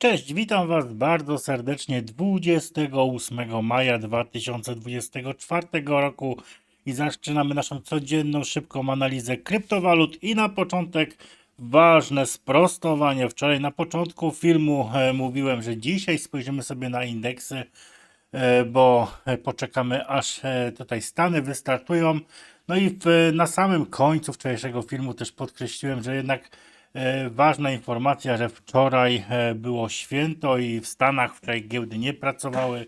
Cześć, witam Was bardzo serdecznie 28 maja 2024 roku i zaczynamy naszą codzienną, szybką analizę kryptowalut i na początek ważne sprostowanie. Wczoraj na początku filmu e, mówiłem, że dzisiaj spojrzymy sobie na indeksy, e, bo e, poczekamy aż tutaj Stany wystartują. No i w, na samym końcu wczorajszego filmu też podkreśliłem, że jednak Ważna informacja, że wczoraj e, było święto i w Stanach wczoraj giełdy nie pracowały,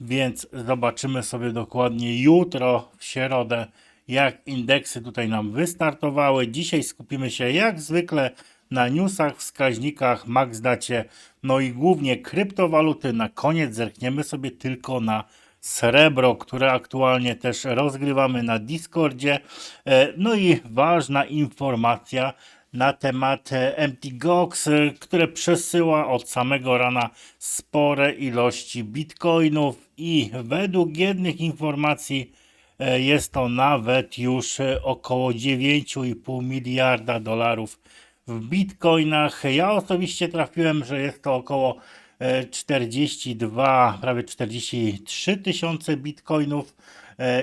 więc zobaczymy sobie dokładnie jutro, w środę, jak indeksy tutaj nam wystartowały. Dzisiaj skupimy się jak zwykle na newsach, wskaźnikach, MaxDacie, no i głównie kryptowaluty. Na koniec zerkniemy sobie tylko na srebro, które aktualnie też rozgrywamy na Discordzie. E, No i ważna informacja, na temat e, Mt. Gox, e, które przesyła od samego rana spore ilości bitcoinów i według jednych informacji e, jest to nawet już około 9,5 miliarda dolarów w bitcoinach. Ja osobiście trafiłem, że jest to około e, 42, prawie 43 tysiące bitcoinów.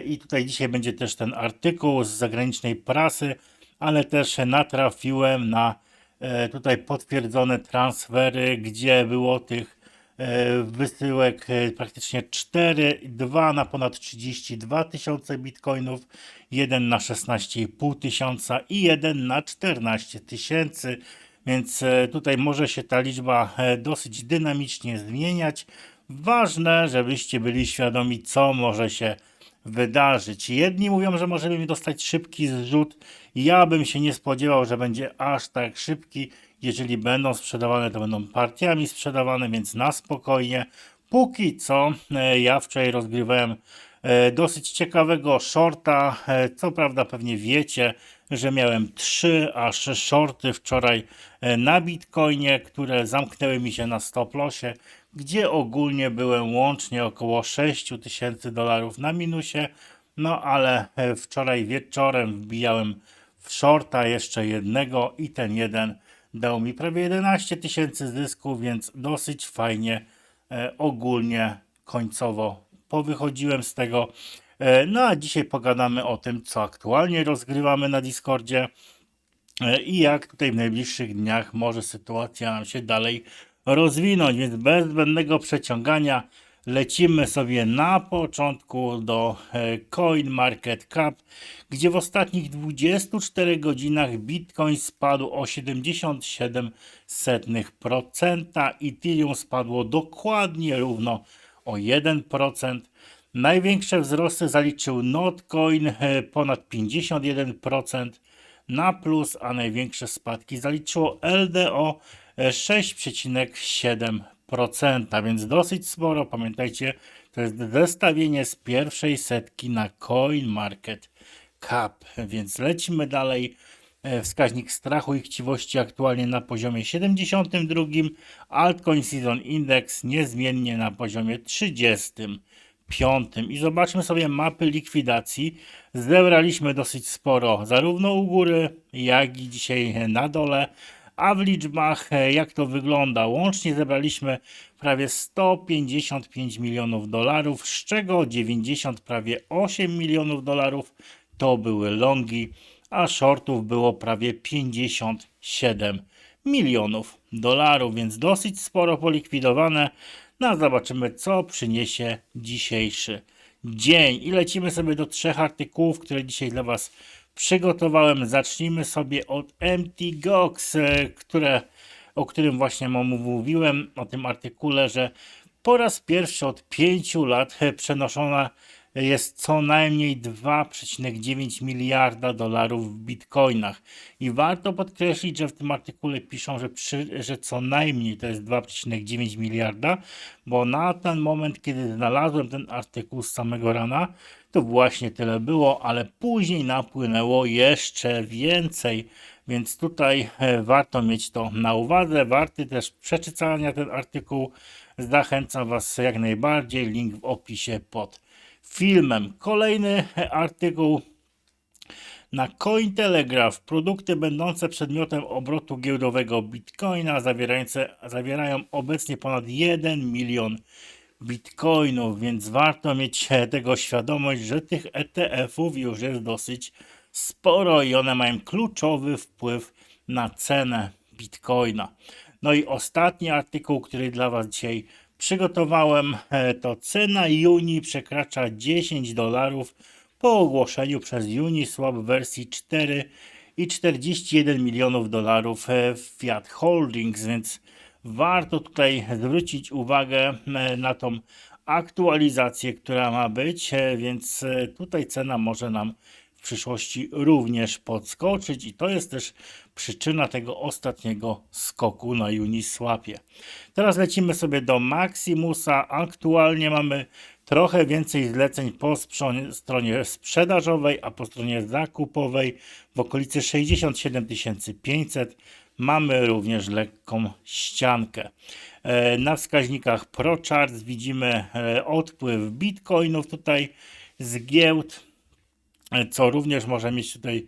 I tutaj dzisiaj będzie też ten artykuł z zagranicznej prasy, ale też natrafiłem na e, tutaj potwierdzone transfery, gdzie było tych e, wysyłek e, praktycznie 4, 2 na ponad 32 tysiące bitcoinów, jeden na 16,5 tysiąca i jeden na 14 tysięcy. Więc tutaj może się ta liczba dosyć dynamicznie zmieniać. Ważne, żebyście byli świadomi, co może się wydarzyć. Jedni mówią, że możemy dostać szybki zrzut. Ja bym się nie spodziewał, że będzie aż tak szybki. Jeżeli będą sprzedawane, to będą partiami sprzedawane, więc na spokojnie. Póki co, e, ja wczoraj rozgrywałem e, dosyć ciekawego shorta. E, Co prawda, pewnie wiecie, że miałem 3 aż shorty wczoraj na Bitcoinie, które zamknęły mi się na stop lossie, gdzie ogólnie byłem łącznie około 6 tysięcy dolarów na minusie. No ale e, wczoraj wieczorem wbijałem w shorta jeszcze jednego i ten jeden dał mi prawie 11 tysięcy zysku, więc dosyć fajnie e, ogólnie końcowo powychodziłem z tego. E, no a dzisiaj pogadamy o tym, co aktualnie rozgrywamy na Discordzie e, i jak tutaj w najbliższych dniach może sytuacja nam się dalej rozwinąć, więc bez zbędnego przeciągania lecimy sobie na początku do e, CoinMarketCap, gdzie w ostatnich 24 godzinach Bitcoin spadł o 77%, Ethereum spadło dokładnie równo o 1%. Największe wzrosty zaliczył Notcoin e, ponad 51% na plus, a największe spadki zaliczyło LDO e, 6,7%, więc dosyć sporo. Pamiętajcie, to jest zestawienie z pierwszej setki na CoinMarket Cap, więc lecimy dalej. E, Wskaźnik strachu i chciwości aktualnie na poziomie 72. Altcoin Season Index niezmiennie na poziomie 35. I zobaczmy sobie mapy likwidacji. Zebraliśmy dosyć sporo, zarówno u góry, jak i dzisiaj na dole. A w liczbach, e, jak to wygląda? Łącznie zebraliśmy prawie 155 milionów dolarów, z czego 90 prawie 8 milionów dolarów to były longi, a shortów było prawie 57 milionów dolarów, więc dosyć sporo polikwidowane. No a zobaczymy, co przyniesie dzisiejszy dzień. I lecimy sobie do trzech artykułów, które dzisiaj dla Was przygotowałem. Zacznijmy sobie od Mt. Gox, e, które, o którym właśnie mówiłem, o tym artykule, że po raz pierwszy od 5 lat e, przenoszona jest co najmniej 2,9 miliarda dolarów w bitcoinach. I warto podkreślić, że w tym artykule piszą, że, przy, że co najmniej to jest 2,9 miliarda, bo na ten moment, kiedy znalazłem ten artykuł z samego rana, to właśnie tyle było, ale później napłynęło jeszcze więcej. Więc tutaj e, warto mieć to na uwadze. Warty też przeczytania ten artykuł. Zachęcam Was jak najbardziej. Link w opisie pod filmem. Kolejny artykuł Na Cointelegraph produkty będące przedmiotem obrotu giełdowego Bitcoina zawierające, zawierają obecnie ponad 1 milion bitcoinów, więc warto mieć tego świadomość, że tych ETF-ów już jest dosyć sporo i one mają kluczowy wpływ na cenę bitcoina. No i ostatni artykuł, który dla Was dzisiaj przygotowałem, e, to cena Juni przekracza 10 dolarów po ogłoszeniu przez Uniswap wersji 4 i 41 milionów dolarów e, Fiat Holdings, więc warto tutaj zwrócić uwagę e, na tą aktualizację, która ma być, więc tutaj cena może nam przyszłości również podskoczyć i to jest też przyczyna tego ostatniego skoku na Uniswapie. Teraz lecimy sobie do Maximusa. Aktualnie mamy trochę więcej zleceń po stronie sprzedażowej, a po stronie zakupowej w okolicy 67 500 mamy również lekką ściankę. E, Na wskaźnikach ProCharts widzimy e, odpływ bitcoinów tutaj z giełd, co również może mieć tutaj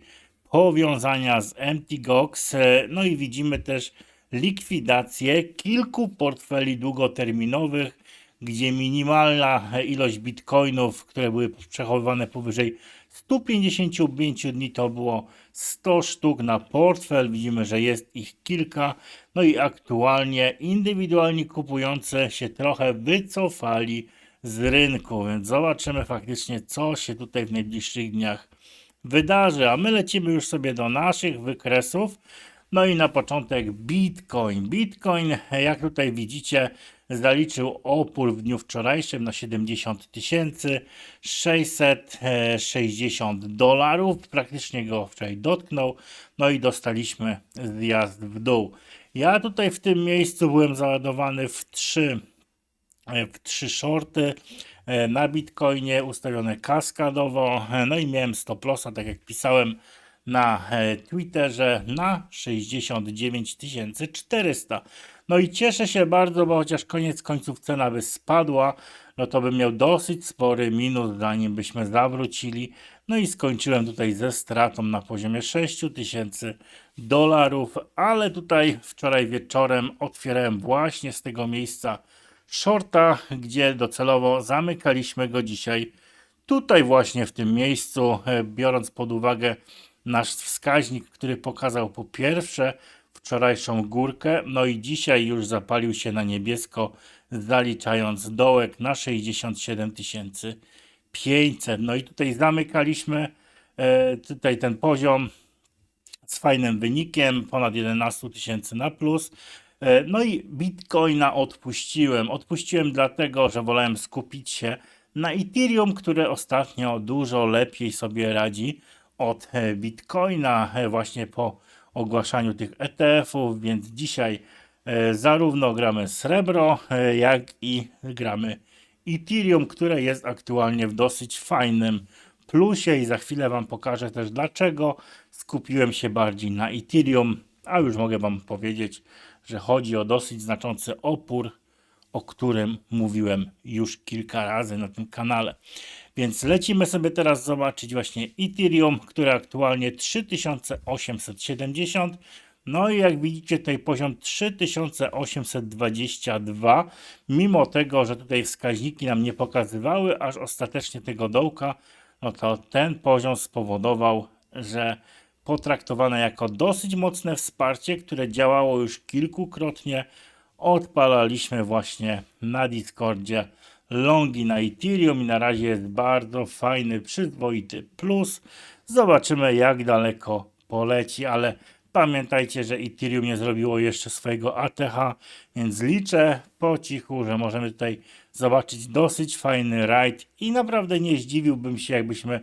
powiązania z MTGOX. E, No i widzimy też likwidację kilku portfeli długoterminowych, gdzie minimalna ilość bitcoinów, które były przechowywane powyżej 155 dni, to było 100 sztuk na portfel. Widzimy, że jest ich kilka. No i aktualnie indywidualni kupujący się trochę wycofali z rynku, więc zobaczymy faktycznie, co się tutaj w najbliższych dniach wydarzy. A my lecimy już sobie do naszych wykresów. No i na początek Bitcoin. Bitcoin, jak tutaj widzicie, zaliczył opór w dniu wczorajszym na 70 660 dolarów. Praktycznie go wczoraj dotknął. No i dostaliśmy zjazd w dół. Ja tutaj w tym miejscu byłem załadowany w trzy w trzy shorty e, na Bitcoinie ustawione kaskadowo. E, No i miałem stop lossa, tak jak pisałem na e, Twitterze, na 69 400. No i cieszę się bardzo, bo chociaż koniec końców cena by spadła, no to bym miał dosyć spory minus, zanim byśmy zawrócili. No i skończyłem tutaj ze stratą na poziomie 6000 dolarów, ale tutaj wczoraj wieczorem otwierałem właśnie z tego miejsca shorta, gdzie docelowo zamykaliśmy go dzisiaj tutaj właśnie w tym miejscu, e, biorąc pod uwagę nasz wskaźnik, który pokazał po pierwsze wczorajszą górkę, no i dzisiaj już zapalił się na niebiesko, zaliczając dołek na 67 500. No i tutaj zamykaliśmy e, tutaj ten poziom z fajnym wynikiem, ponad 11 tysięcy na plus. E, No i Bitcoina odpuściłem. Odpuściłem dlatego, że wolałem skupić się na Ethereum, które ostatnio dużo lepiej sobie radzi od e, Bitcoina e, właśnie po ogłaszaniu tych ETF-ów, więc dzisiaj zarówno gramy srebro, jak i gramy Ethereum, które jest aktualnie w dosyć fajnym plusie i za chwilę Wam pokażę też dlaczego skupiłem się bardziej na Ethereum, a już mogę Wam powiedzieć, że chodzi o dosyć znaczący opór, o którym mówiłem już kilka razy na tym kanale. Więc lecimy sobie teraz zobaczyć właśnie Ethereum, które aktualnie 3870. No i jak widzicie tutaj poziom 3822, mimo tego, że tutaj wskaźniki nam nie pokazywały aż ostatecznie tego dołka, no to ten poziom spowodował, że potraktowane jako dosyć mocne wsparcie, które działało już kilkukrotnie, odpalaliśmy właśnie na Discordzie longi na Ethereum i na razie jest bardzo fajny, przyzwoity plus. Zobaczymy jak daleko poleci, ale pamiętajcie, że Ethereum nie zrobiło jeszcze swojego ATH, więc liczę po cichu, że możemy tutaj zobaczyć dosyć fajny rajd i naprawdę nie zdziwiłbym się, jakbyśmy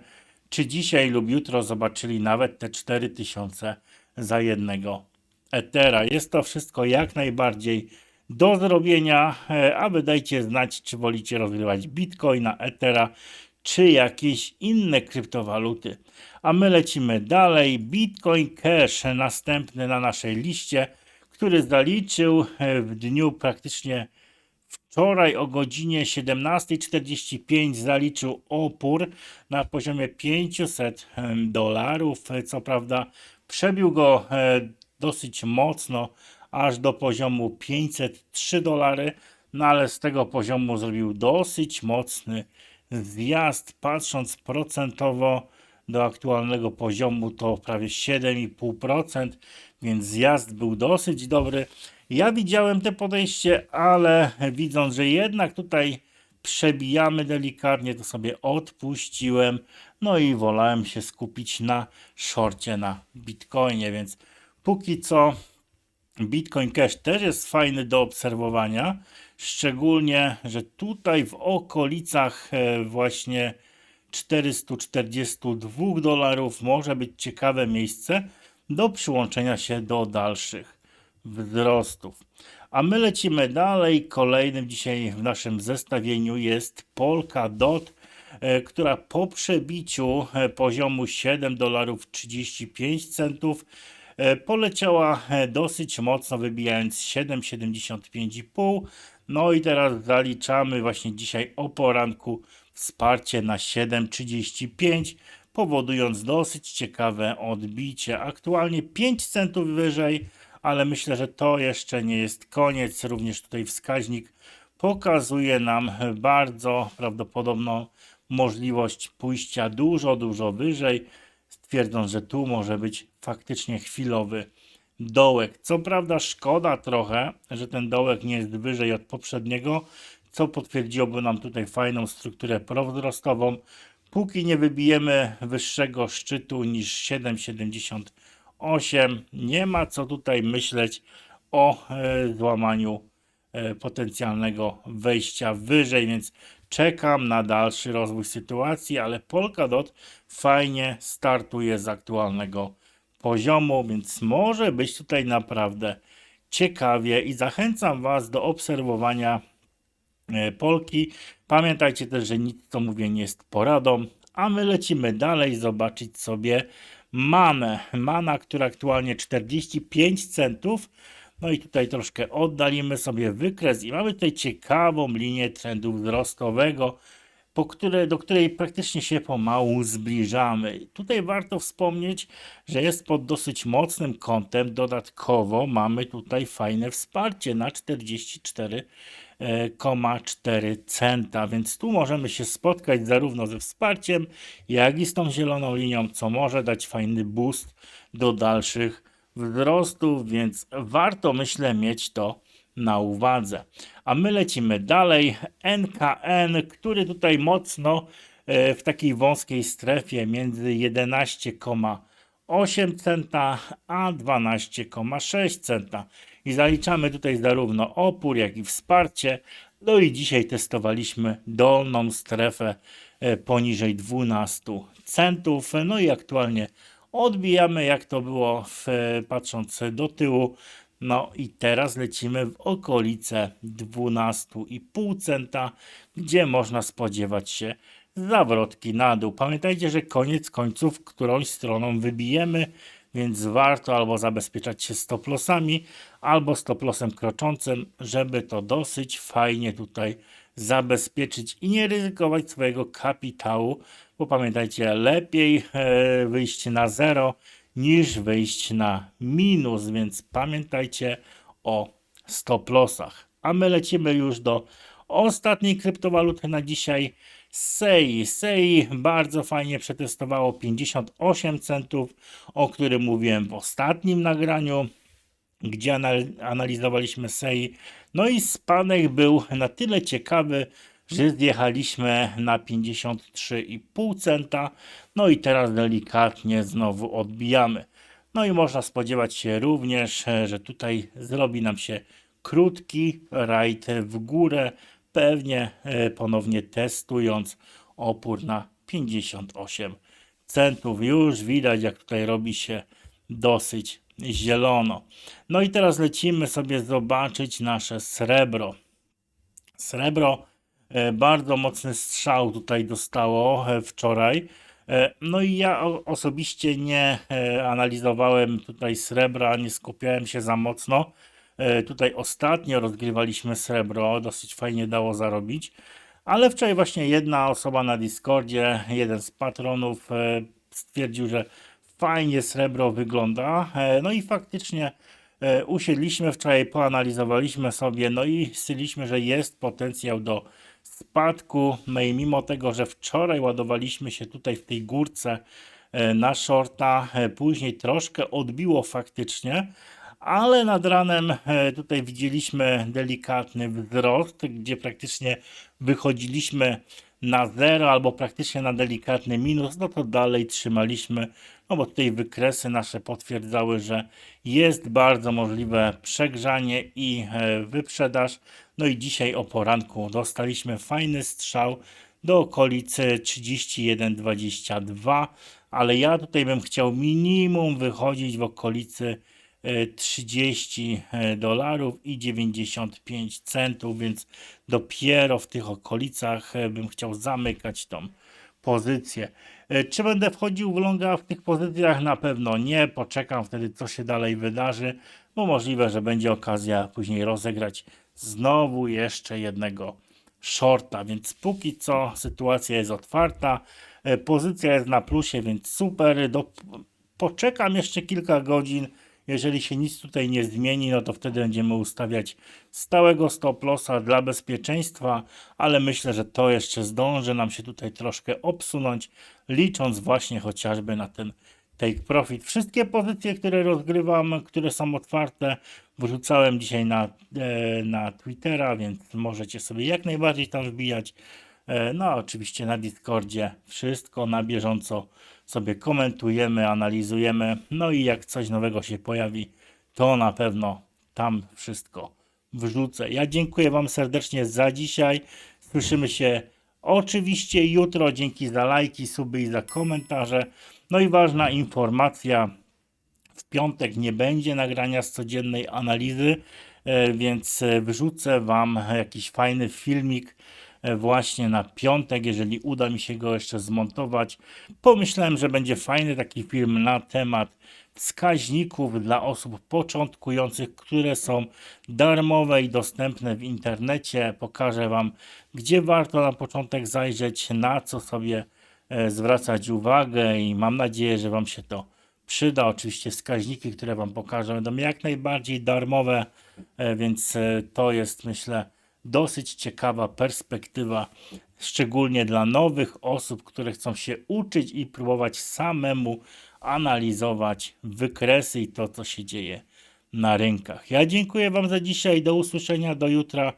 czy dzisiaj lub jutro zobaczyli nawet te 4000 za jednego Ethera. Jest to wszystko jak najbardziej do zrobienia, e, a wy dajcie znać, czy wolicie rozgrywać Bitcoina, Ethera, czy jakieś inne kryptowaluty. A my lecimy dalej. Bitcoin Cash, następny na naszej liście, który zaliczył e, w dniu praktycznie Wczoraj o godzinie 17.45 zaliczył opór na poziomie 500 em, dolarów. Co prawda przebił go e, dosyć mocno, aż do poziomu 503 dolary, no ale z tego poziomu zrobił dosyć mocny zjazd. Patrząc procentowo do aktualnego poziomu to prawie 7,5%, więc zjazd był dosyć dobry. Ja widziałem te podejście, ale widząc, że jednak tutaj przebijamy delikatnie, to sobie odpuściłem. No i wolałem się skupić na shorcie na Bitcoinie, więc póki co Bitcoin Cash też jest fajny do obserwowania, szczególnie, że tutaj w okolicach e, właśnie 442 dolarów może być ciekawe miejsce do przyłączenia się do dalszych wzrostów. A my lecimy dalej. Kolejnym dzisiaj w naszym zestawieniu jest Polkadot, e, która po przebiciu e, poziomu 7 dolarów 35 centów e, poleciała dosyć mocno, wybijając 7,75,5. No i teraz zaliczamy właśnie dzisiaj o poranku wsparcie na 7,35, powodując dosyć ciekawe odbicie. Aktualnie 5 centów wyżej, ale myślę, że to jeszcze nie jest koniec. Również tutaj wskaźnik pokazuje nam bardzo prawdopodobną możliwość pójścia dużo, dużo wyżej, twierdząc, że tu może być faktycznie chwilowy dołek. Co prawda szkoda trochę, że ten dołek nie jest wyżej od poprzedniego, co potwierdziłoby nam tutaj fajną strukturę prowzrostową. Póki nie wybijemy wyższego szczytu niż 7,78, nie ma co tutaj myśleć o e, złamaniu e, potencjalnego wejścia wyżej, więc czekam na dalszy rozwój sytuacji, ale Polkadot fajnie startuje z aktualnego poziomu, więc może być tutaj naprawdę ciekawie i zachęcam Was do obserwowania e, Polki. Pamiętajcie też, że nic co mówię nie jest poradą, a my lecimy dalej zobaczyć sobie manę. Mana, która aktualnie 45 centów. No i tutaj troszkę oddalimy sobie wykres i mamy tutaj ciekawą linię trendu wzrostowego, po które, do której praktycznie się pomału zbliżamy. Tutaj warto wspomnieć, że jest pod dosyć mocnym kątem. Dodatkowo mamy tutaj fajne wsparcie na 44,4 centa, więc tu możemy się spotkać zarówno ze wsparciem, jak i z tą zieloną linią, co może dać fajny boost do dalszych wzrostów, więc warto myślę mieć to na uwadze. A my lecimy dalej. NKN, który tutaj mocno e, w takiej wąskiej strefie między 11,8 centa a 12,6 centa. I zaliczamy tutaj zarówno opór, jak i wsparcie. No i dzisiaj testowaliśmy dolną strefę e, poniżej 12 centów. No i aktualnie odbijamy, jak to było w, patrząc do tyłu. No i teraz lecimy w okolice 12,5 centa, gdzie można spodziewać się zawrotki na dół. Pamiętajcie, że koniec końców którąś stroną wybijemy, więc warto albo zabezpieczać się stop lossami, albo stop lossem kroczącym, żeby to dosyć fajnie tutaj zabezpieczyć i nie ryzykować swojego kapitału, bo pamiętajcie, lepiej e, wyjść na zero niż wyjść na minus, więc pamiętajcie o stop lossach. A my lecimy już do ostatniej kryptowaluty na dzisiaj. SEI. SEI bardzo fajnie przetestowało 58 centów, o którym mówiłem w ostatnim nagraniu, gdzie anal- analizowaliśmy SEI. No i spadek był na tyle ciekawy, że zjechaliśmy na 53,5 centa. No i teraz delikatnie znowu odbijamy. No i można spodziewać się również, że tutaj zrobi nam się krótki rajd w górę, pewnie e, ponownie testując opór na 58 centów. Już widać, jak tutaj robi się dosyć zielono. No i teraz lecimy sobie zobaczyć nasze srebro. Srebro e, bardzo mocny strzał tutaj dostało e, wczoraj. No i ja osobiście nie analizowałem tutaj srebra, nie skupiałem się za mocno. E, Tutaj ostatnio rozgrywaliśmy srebro, dosyć fajnie dało zarobić. Ale wczoraj właśnie jedna osoba na Discordzie, jeden z patronów e, stwierdził, że fajnie srebro wygląda. E, No i faktycznie usiedliśmy wczoraj, poanalizowaliśmy sobie, no i stwierdziliśmy, że jest potencjał do spadku. No i mimo tego, że wczoraj ładowaliśmy się tutaj w tej górce na shorta, później troszkę odbiło faktycznie, ale nad ranem e, tutaj widzieliśmy delikatny wzrost, gdzie praktycznie wychodziliśmy na zero albo praktycznie na delikatny minus, no to dalej trzymaliśmy, no bo tutaj wykresy nasze potwierdzały, że jest bardzo możliwe przegrzanie i e, wyprzedaż. No i dzisiaj o poranku dostaliśmy fajny strzał do okolicy 31,22, ale ja tutaj bym chciał minimum wychodzić w okolicy 30 dolarów i 95 centów, więc dopiero w tych okolicach e, bym chciał zamykać tą pozycję. E, Czy będę wchodził w longa w tych pozycjach? Na pewno nie. Poczekam wtedy, co się dalej wydarzy, bo możliwe, że będzie okazja później rozegrać znowu jeszcze jednego shorta, więc póki co sytuacja jest otwarta, e, pozycja jest na plusie, więc super. Do, poczekam jeszcze kilka godzin. Jeżeli się nic tutaj nie zmieni, no to wtedy będziemy ustawiać stałego stop lossa dla bezpieczeństwa, ale myślę, że to jeszcze zdąży nam się tutaj troszkę obsunąć, licząc właśnie chociażby na ten take profit. Wszystkie pozycje, które rozgrywam, które są otwarte, wrzucałem dzisiaj na, e, na Twittera, więc możecie sobie jak najbardziej tam wbijać. E, No, oczywiście na Discordzie wszystko na bieżąco sobie komentujemy, analizujemy. No i jak coś nowego się pojawi, to na pewno tam wszystko wrzucę. Ja dziękuję Wam serdecznie za dzisiaj. Słyszymy się oczywiście jutro. Dzięki za lajki, suby i za komentarze. No i ważna informacja. W piątek nie będzie nagrania z codziennej analizy, e, więc e, wrzucę Wam jakiś fajny filmik właśnie na piątek, jeżeli uda mi się go jeszcze zmontować. Pomyślałem, że będzie fajny taki film na temat wskaźników dla osób początkujących, które są darmowe i dostępne w internecie. Pokażę Wam, gdzie warto na początek zajrzeć, na co sobie e, zwracać uwagę i mam nadzieję, że Wam się to przyda. Oczywiście wskaźniki, które Wam pokażę, będą jak najbardziej darmowe, e, więc e, to jest myślę dosyć ciekawa perspektywa, szczególnie dla nowych osób, które chcą się uczyć i próbować samemu analizować wykresy i to, co się dzieje na rynkach. Ja dziękuję Wam za dzisiaj, do usłyszenia, do jutra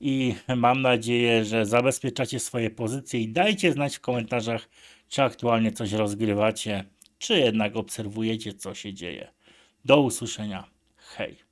i mam nadzieję, że zabezpieczacie swoje pozycje i dajcie znać w komentarzach, czy aktualnie coś rozgrywacie, czy jednak obserwujecie, co się dzieje. Do usłyszenia. Hej.